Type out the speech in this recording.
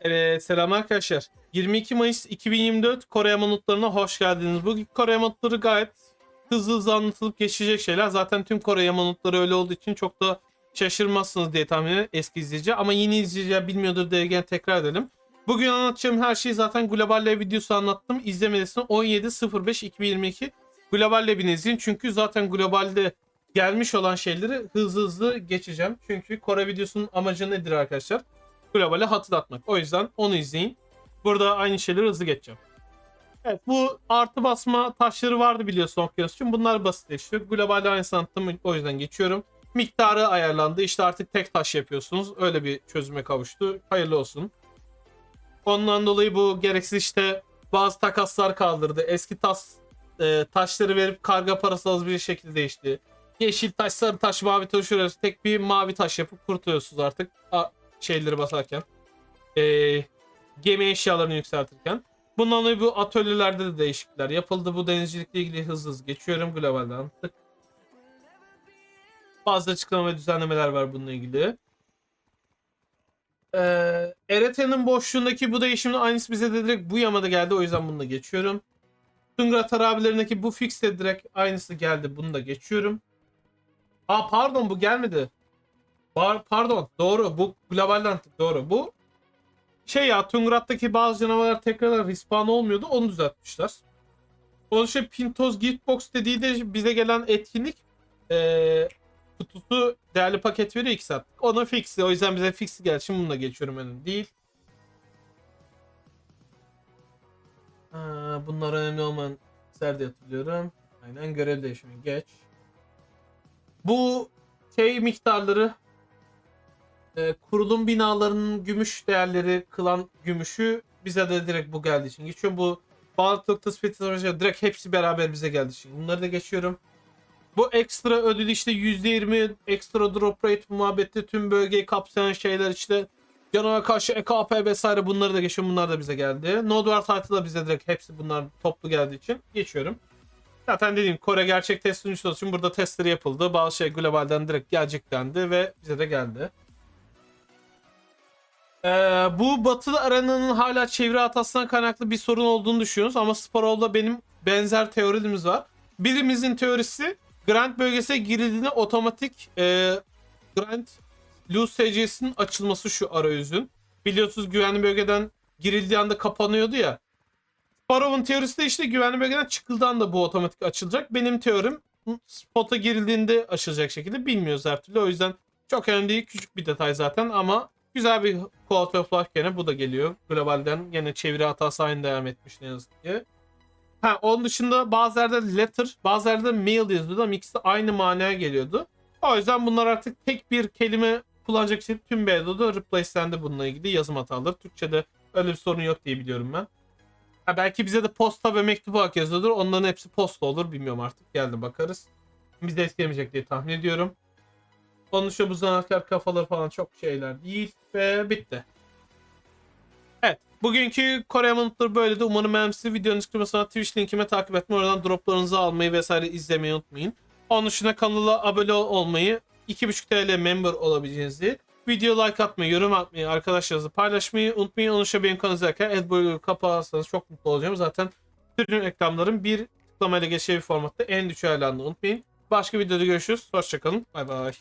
Evet selam arkadaşlar. 22 Mayıs 2024 Kore Yamanutlarına hoş geldiniz. Bu Kore Yamanutları gayet hızlı hızlı anlatılıp geçecek şeyler. Zaten tüm Kore Yamanutları öyle olduğu için çok da şaşırmazsınız diye tahmin ediyorum eski izleyici. Ama yeni izleyici bilmiyordur diye gene tekrar edelim. Bugün anlatacağım her şeyi zaten Global Lab videosu anlattım. İzlemediysen 17.05.2022 Global Lab'ini izleyin. Çünkü zaten globalde gelmiş olan şeyleri hızlı hızlı geçeceğim. Çünkü Kore videosunun amacı nedir arkadaşlar? Globale hatırlatmak. O yüzden onu izleyin. Burada aynı şeyleri hızlı geçeceğim. Evet bu artı basma taşları vardı biliyorsun okyanus için. Bunlar basitleşiyor. Globalde aynısını anlattım o yüzden geçiyorum. Miktarı ayarlandı. İşte artık tek taş yapıyorsunuz. Öyle bir çözüme kavuştu. Hayırlı olsun. Ondan dolayı bu gereksiz işte bazı takaslar kaldırdı. Eski tas, e, taşları verip karga parası az bir şekilde değişti. Yeşil taş, sarı taş, mavi taş arıyoruz. Tek bir mavi taş yapıp kurtuluyorsunuz artık. A- şeyleri basarken. Ee, gemi eşyalarını yükseltirken. Bundan dolayı bu atölyelerde de değişiklikler yapıldı. Bu denizcilikle ilgili hızlı hızlı geçiyorum. Globalden tık. Bazı açıklama ve düzenlemeler var bununla ilgili. Ee, ERT'nin boşluğundaki bu değişimin aynısı bize de direkt bu yamada geldi. O yüzden bunu da geçiyorum. Tungra tarabilerindeki bu fix de direkt aynısı geldi. Bunu da geçiyorum. Aa pardon bu gelmedi. Par- pardon doğru bu globalden doğru. Bu şey ya Tungrat'taki bazı canavarlar tekrar respawn olmuyordu onu düzeltmişler. Onun şey Pintoz Giftbox dediği de bize gelen etkinlik eee kutusu değerli paket veriyor 2 saat. Onun fixi o yüzden bize fixi geldi. Şimdi bununla geçiyorum önemli değil. Ha, bunlar önemli olmayan serde hatırlıyorum. Aynen görev değişimi geç. Bu şey miktarları e, kurulum binalarının gümüş değerleri kılan gümüşü bize de direkt bu geldiği için geçiyorum. Bu Balıklıkta Spectre direkt hepsi beraber bize geldiği için. Bunları da geçiyorum. Bu ekstra ödül işte %20 ekstra drop rate muhabbeti tüm bölgeyi kapsayan şeyler işte canavar karşı EKP vesaire bunları da geçiyorum. Bunlar da bize geldi. Nodewar title da bize direkt hepsi bunlar toplu geldiği için geçiyorum. Zaten dediğim Kore gerçek test sunucusu için burada testleri yapıldı. Bazı şey globalden direkt gelecek dendi ve bize de geldi. Ee, bu batılı arenanın hala çevre hatasından kaynaklı bir sorun olduğunu düşünüyoruz ama Sparrow'da benim benzer teorilerimiz var. Birimizin teorisi Grant bölgesine girildiğinde otomatik e, Grant Loose SC'sinin açılması şu arayüzün. Biliyorsunuz güvenli bölgeden girildiği anda kapanıyordu ya. Sparrow'un teorisi de işte güvenli bölgeden çıkıldığı anda bu otomatik açılacak. Benim teorim spota girildiğinde açılacak şekilde bilmiyoruz her türlü. O yüzden çok önemli değil. Küçük bir detay zaten ama güzel bir life gene bu da geliyor. Globalden gene çeviri hatası aynı devam etmiş ne yazık ki. Ha onun dışında bazı yerde letter, bazı yerde mail yazıyordu ama ikisi aynı manaya geliyordu. O yüzden bunlar artık tek bir kelime kullanacak için tüm Bedo'da replace'lendi bununla ilgili yazım hataları. Türkçe'de öyle bir sorun yok diye biliyorum ben. Ha, belki bize de posta ve mektup olarak yazıyordur. Onların hepsi posta olur bilmiyorum artık. Geldi bakarız. Bizi etkilemeyecek diye tahmin ediyorum. Dışında bu zanaatkar kafaları falan çok şeyler değil. Ve bitti. Evet. Bugünkü Kore Yamanıtları böyleydi. Umarım beğenmişsiniz. Videonun açıklamasına Twitch linkime takip etme. Oradan droplarınızı almayı vesaire izlemeyi unutmayın. Onun dışında kanala abone olmayı 2.5 TL member olabileceğinizi Video like atmayı, yorum atmayı, arkadaşlarınızla paylaşmayı unutmayın. Onun dışında benim kanalı izlerken AdBlue kapatırsanız çok mutlu olacağım. Zaten bütün reklamların bir tıklamayla geçeceği bir formatta en düşük ayarlandığını unutmayın. Başka videoda görüşürüz. Hoşçakalın. Bay bay.